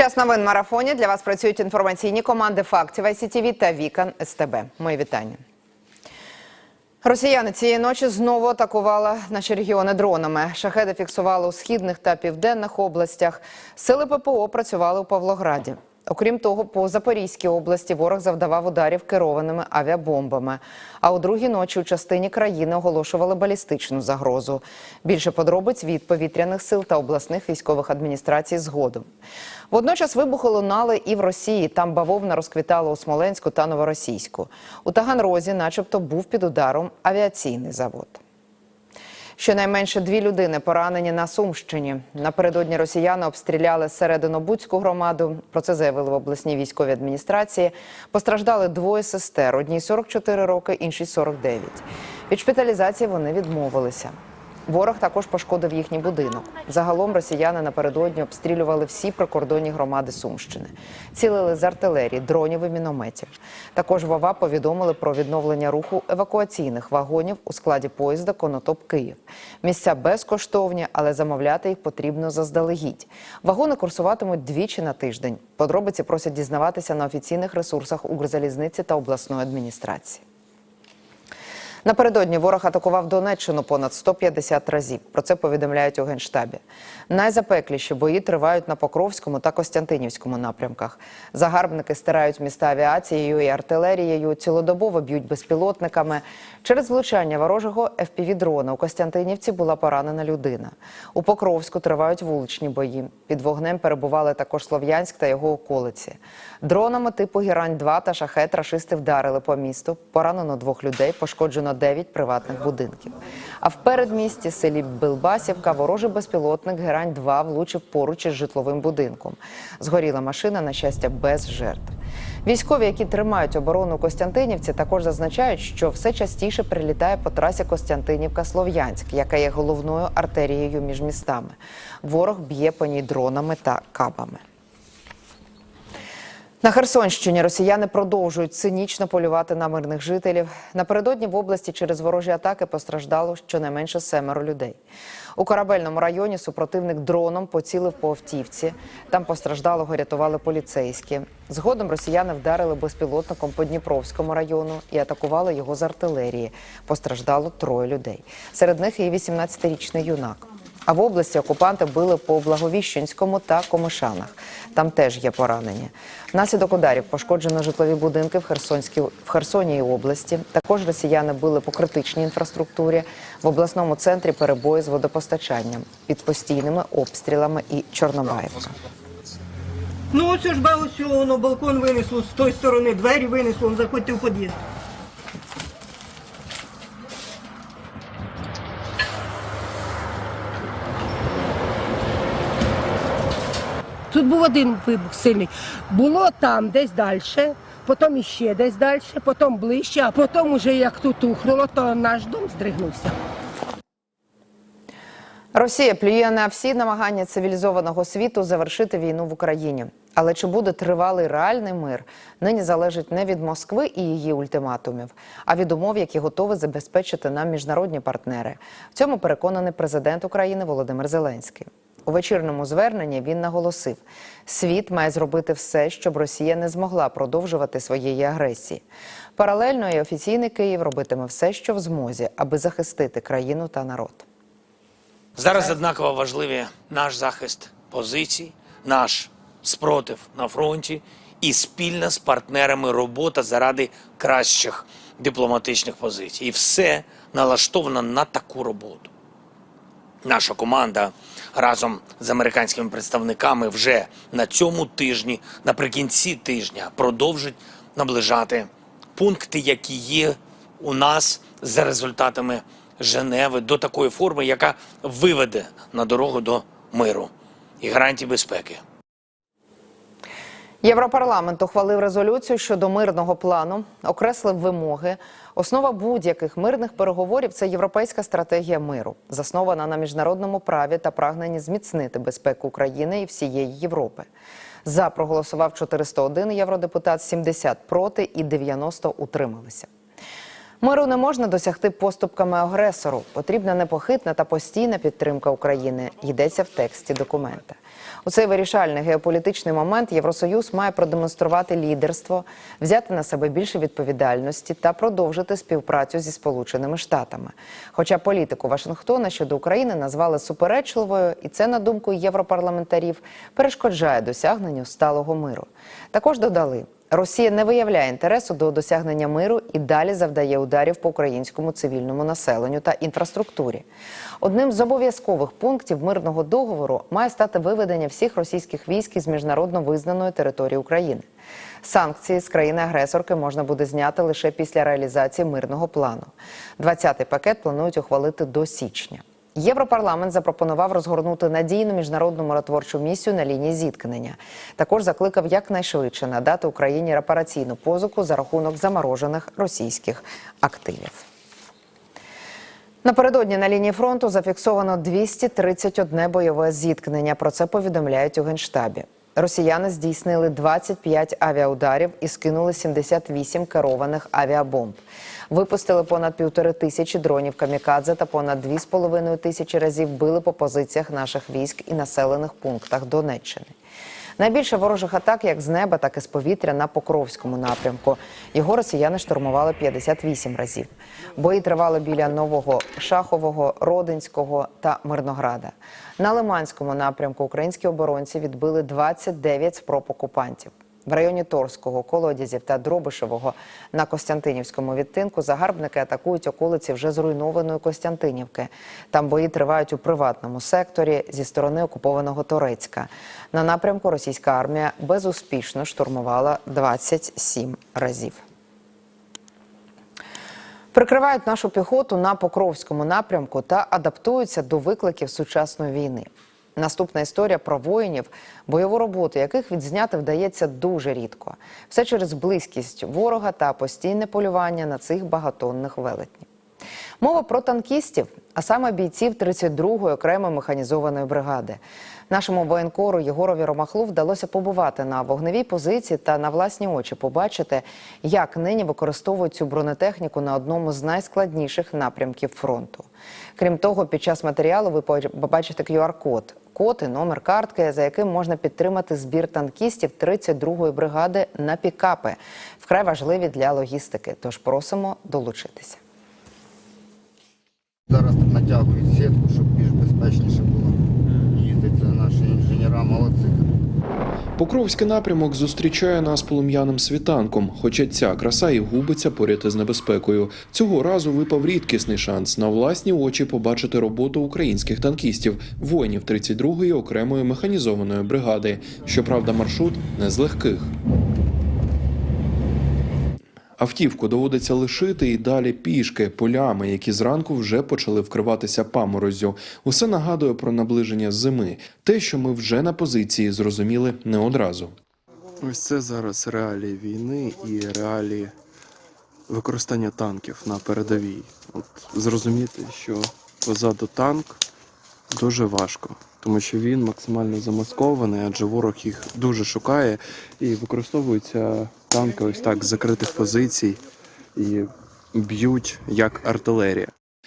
Час новин марафоні для вас працюють інформаційні команди фактів ICTV та Вікан СТБ. Мої вітання. Росіяни цієї ночі знову атакували наші регіони дронами. Шахеди фіксували у східних та південних областях. Сили ППО працювали у Павлограді. Окрім того, по Запорізькій області ворог завдавав ударів керованими авіабомбами. А у другій ночі у частині країни оголошували балістичну загрозу. Більше подробиць від повітряних сил та обласних військових адміністрацій згодом. Водночас вибухи лунали і в Росії. Там бавовна розквітала у Смоленську та Новоросійську. У Таганрозі, начебто, був під ударом авіаційний завод. Щонайменше дві людини поранені на Сумщині. Напередодні росіяни обстріляли серединобудську громаду. Про це заявили в обласній військовій адміністрації. Постраждали двоє сестер: одній 44 роки, іншій 49. Від шпиталізації вони відмовилися. Ворог також пошкодив їхній будинок. Загалом росіяни напередодні обстрілювали всі прикордонні громади Сумщини. Цілили з артилерії, дронів і мінометів. Також в ОВА повідомили про відновлення руху евакуаційних вагонів у складі поїзда Конотоп Київ. Місця безкоштовні, але замовляти їх потрібно заздалегідь. Вагони курсуватимуть двічі на тиждень. Подробиці просять дізнаватися на офіційних ресурсах Укрзалізниці та обласної адміністрації. Напередодні ворог атакував Донеччину понад 150 разів. Про це повідомляють у генштабі. Найзапекліші бої тривають на Покровському та Костянтинівському напрямках. Загарбники стирають міста авіацією і артилерією, цілодобово б'ють безпілотниками. Через влучання ворожого FPV-дрона у Костянтинівці була поранена людина. У Покровську тривають вуличні бої. Під вогнем перебували також Слов'янськ та його околиці. Дронами типу Гірань-2 та шахет рашисти вдарили по місту. Поранено двох людей, пошкоджено 9 приватних будинків. А в передмісті селі Билбасівка ворожий безпілотник Герань-2 влучив поруч із житловим будинком. Згоріла машина, на щастя, без жертв. Військові, які тримають оборону Костянтинівці, також зазначають, що все частіше прилітає по трасі Костянтинівка-Слов'янськ, яка є головною артерією між містами. Ворог б'є по ній дронами та кабами. На Херсонщині росіяни продовжують цинічно полювати на мирних жителів. Напередодні в області через ворожі атаки постраждало щонайменше семеро людей. У корабельному районі супротивник дроном поцілив по автівці. Там постраждалого рятували поліцейські. Згодом росіяни вдарили безпілотником по Дніпровському району і атакували його з артилерії. Постраждало троє людей. Серед них і 18-річний юнак. А в області окупанти били по Благовіщенському та Комишанах. Там теж є поранені. Внаслідок ударів пошкоджено житлові будинки в Херсонській в Херсоні і області. Також росіяни били по критичній інфраструктурі. В обласному центрі перебої з водопостачанням під постійними обстрілами і Чорнобаївка. Ну ось ж ба ось воно балкон винесло з тої сторони, двері винесло, заходьте в під'їзд. Тут був один вибух сильний. Було там десь далі, потім іще десь далі, потім ближче, а потім уже як тут ухнуло, то наш дом здригнувся. Росія плює на всі намагання цивілізованого світу завершити війну в Україні. Але чи буде тривалий реальний мир, нині залежить не від Москви і її ультиматумів, а від умов, які готові забезпечити нам міжнародні партнери. В цьому переконаний президент України Володимир Зеленський. У вечірньому зверненні він наголосив: світ має зробити все, щоб Росія не змогла продовжувати своєї агресії. Паралельно і офіційний Київ робитиме все, що в змозі, аби захистити країну та народ. Зараз однаково важливі наш захист позицій, наш спротив на фронті і спільна з партнерами робота заради кращих дипломатичних позицій. І все налаштовано на таку роботу. Наша команда разом з американськими представниками вже на цьому тижні, наприкінці тижня, продовжить наближати пункти, які є у нас за результатами Женеви до такої форми, яка виведе на дорогу до миру і гарантій безпеки. Європарламент ухвалив резолюцію щодо мирного плану, окреслив вимоги. Основа будь-яких мирних переговорів це європейська стратегія миру, заснована на міжнародному праві та прагненні зміцнити безпеку України і всієї Європи. За проголосував 401 євродепутат, 70 проти і 90 утрималися. Миру не можна досягти поступками агресору. Потрібна непохитна та постійна підтримка України. Йдеться в тексті документа. У цей вирішальний геополітичний момент Євросоюз має продемонструвати лідерство, взяти на себе більше відповідальності та продовжити співпрацю зі Сполученими Штатами. Хоча політику Вашингтона щодо України назвали суперечливою, і це, на думку європарламентарів, перешкоджає досягненню сталого миру. Також додали. Росія не виявляє інтересу до досягнення миру і далі завдає ударів по українському цивільному населенню та інфраструктурі. Одним з обов'язкових пунктів мирного договору має стати виведення всіх російських військ із міжнародно визнаної території України. Санкції з країни-агресорки можна буде зняти лише після реалізації мирного плану. 20-й пакет планують ухвалити до січня. Європарламент запропонував розгорнути надійну міжнародну миротворчу місію на лінії зіткнення. Також закликав якнайшвидше надати Україні репараційну позику за рахунок заморожених російських активів. Напередодні на лінії фронту зафіксовано 231 бойове зіткнення. Про це повідомляють у генштабі. Росіяни здійснили 25 авіаударів і скинули 78 керованих авіабомб. Випустили понад півтори тисячі дронів камікадзе та понад дві з половиною тисячі разів били по позиціях наших військ і населених пунктах Донеччини. Найбільше ворожих атак як з неба, так і з повітря на Покровському напрямку. Його росіяни штурмували 58 разів. Бої тривали біля Нового Шахового, Родинського та Мирнограда. На Лиманському напрямку українські оборонці відбили 29 спроб окупантів. В районі Торського, Колодязів та Дробишевого на Костянтинівському відтинку загарбники атакують околиці вже зруйнованої Костянтинівки. Там бої тривають у приватному секторі зі сторони окупованого Торецька. На напрямку російська армія безуспішно штурмувала 27 разів. Прикривають нашу піхоту на Покровському напрямку та адаптуються до викликів сучасної війни. Наступна історія про воїнів, бойову роботу яких відзняти вдається дуже рідко. Все через близькість ворога та постійне полювання на цих багатонних велетнів. Мова про танкістів, а саме бійців 32-ї окремої механізованої бригади. Нашому воєнкору Єгорові Ромахлу вдалося побувати на вогневій позиції та на власні очі побачити, як нині використовують цю бронетехніку на одному з найскладніших напрямків фронту. Крім того, під час матеріалу ви побачите QR-код, код і номер картки, за яким можна підтримати збір танкістів 32-ї бригади на пікапи, вкрай важливі для логістики. Тож просимо долучитися. Зараз тут натягують сітку, щоб більш безпечніше було. Їздиться наші інженера молодці. Покровський напрямок зустрічає нас полум'яним світанком, хоча ця краса і губиться поряд із небезпекою. Цього разу випав рідкісний шанс на власні очі побачити роботу українських танкістів, воїнів 32-ї окремої механізованої бригади. Щоправда, маршрут не з легких. Автівку доводиться лишити і далі пішки полями, які зранку вже почали вкриватися памороззю. Усе нагадує про наближення зими. Те, що ми вже на позиції, зрозуміли не одразу. Ось це зараз реалії війни і реалії використання танків на передовій. От зрозуміти, що позаду танк дуже важко, тому що він максимально замаскований, адже ворог їх дуже шукає і використовуються танки ось так з закритих позицій і б'ють як артилерія.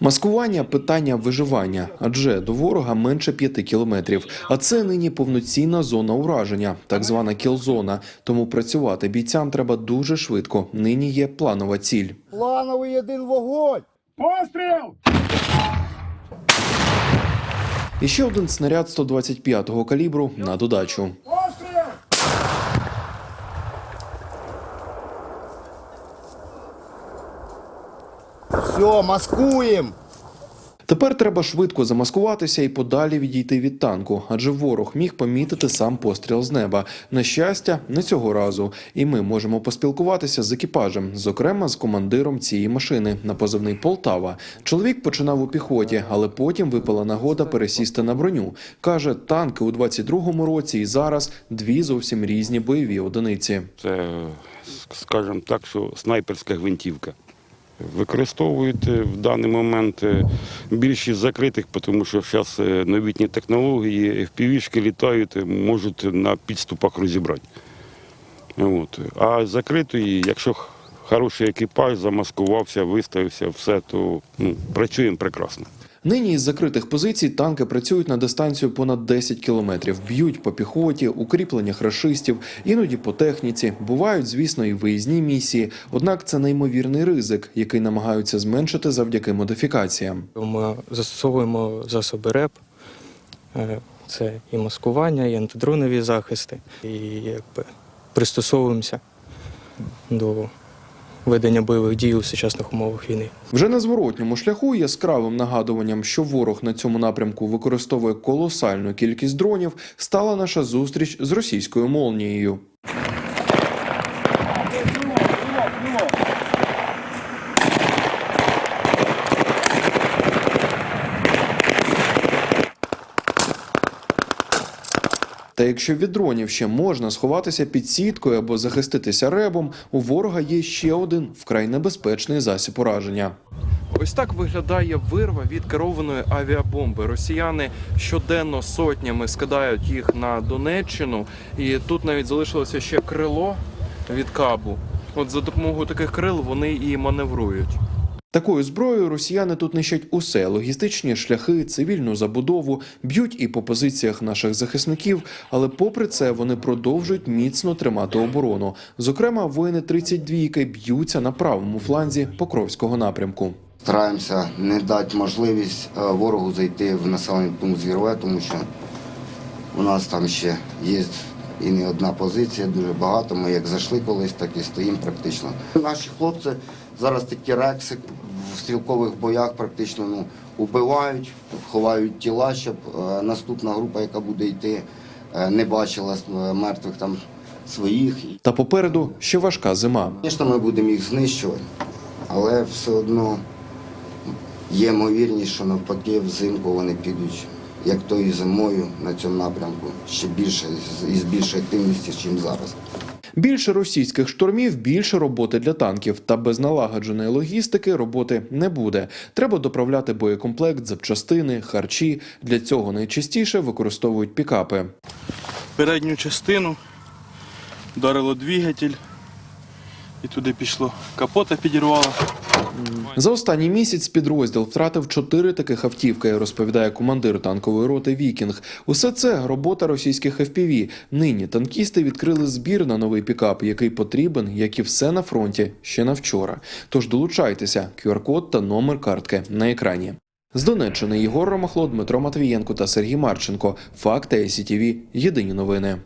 Маскування питання виживання, адже до ворога менше п'яти кілометрів. А це нині повноцінна зона ураження, так звана кілзона. Тому працювати бійцям треба дуже швидко. Нині є планова ціль. Плановий один вогонь! І ще один снаряд 125-го калібру на додачу. Все, маскуємо! Тепер треба швидко замаскуватися і подалі відійти від танку, адже ворог міг помітити сам постріл з неба. На щастя, не цього разу. І ми можемо поспілкуватися з екіпажем, зокрема з командиром цієї машини на позивний Полтава. Чоловік починав у піхоті, але потім випала нагода пересісти на броню. каже, танки у 22-му році і зараз дві зовсім різні бойові одиниці. Це, скажімо так, що снайперська гвинтівка. Використовують е, в даний момент е, більшість закритих, тому що зараз новітні технології, FPV-шки літають, е, можуть на підступах розібрати. От. А закритої, якщо хороший екіпаж, замаскувався, виставився, все, то ну, працюємо прекрасно. Нині із закритих позицій танки працюють на дистанцію понад 10 кілометрів, б'ють по піхоті, укріпленнях рашистів, іноді по техніці. Бувають, звісно, і виїзні місії. Однак це неймовірний ризик, який намагаються зменшити завдяки модифікаціям. Ми застосовуємо засоби РЕП. Е, Це і маскування, і антидронові захисти, і якби пристосовуємося до ведення бойових дій у сучасних умовах війни. Вже на зворотньому шляху яскравим нагадуванням, що ворог на цьому напрямку використовує колосальну кількість дронів, стала наша зустріч з російською молнією. Та якщо від дронів ще можна сховатися під сіткою або захиститися ребом, у ворога є ще один вкрай небезпечний засіб ураження. Ось так виглядає вирва від керованої авіабомби. Росіяни щоденно сотнями скидають їх на Донеччину, і тут навіть залишилося ще крило від кабу. От за допомогою таких крил вони і маневрують. Такою зброєю росіяни тут нищать усе: логістичні шляхи, цивільну забудову, б'ють і по позиціях наших захисників. Але попри це вони продовжують міцно тримати оборону. Зокрема, воїни 32-ки б'ються на правому фланзі Покровського напрямку. Стараємося не дати можливість е, ворогу зайти в населений пункт Звірове, тому що у нас там ще є і не одна позиція, дуже багато. Ми як зайшли колись, так і стоїмо практично. Наші хлопці зараз такі рекси в стрілкових боях практично ну, убивають, ховають тіла, щоб е, наступна група, яка буде йти, е, не бачила е, мертвих там своїх. Та попереду ще важка зима. Звісно, ми будемо їх знищувати, але все одно є ймовірність, що навпаки взимку вони підуть, як то і зимою на цьому напрямку, ще більше і з більшою активністю, ніж зараз. Більше російських штурмів, більше роботи для танків. Та без налагодженої логістики роботи не буде. Треба доправляти боєкомплект, запчастини, харчі. Для цього найчастіше використовують пікапи. передню частину, вдарило двигатель, і туди пішло. Капота підірвало. За останній місяць підрозділ втратив чотири таких автівки, розповідає командир танкової роти Вікінг. Усе це робота російських FPV. Нині танкісти відкрили збір на новий пікап, який потрібен, як і все на фронті, ще на вчора. Тож долучайтеся. QR-код та номер картки на екрані. З Донеччини Єгор Ромахло, Дмитро Матвієнко та Сергій Марченко. Факти СІТВ. Єдині новини.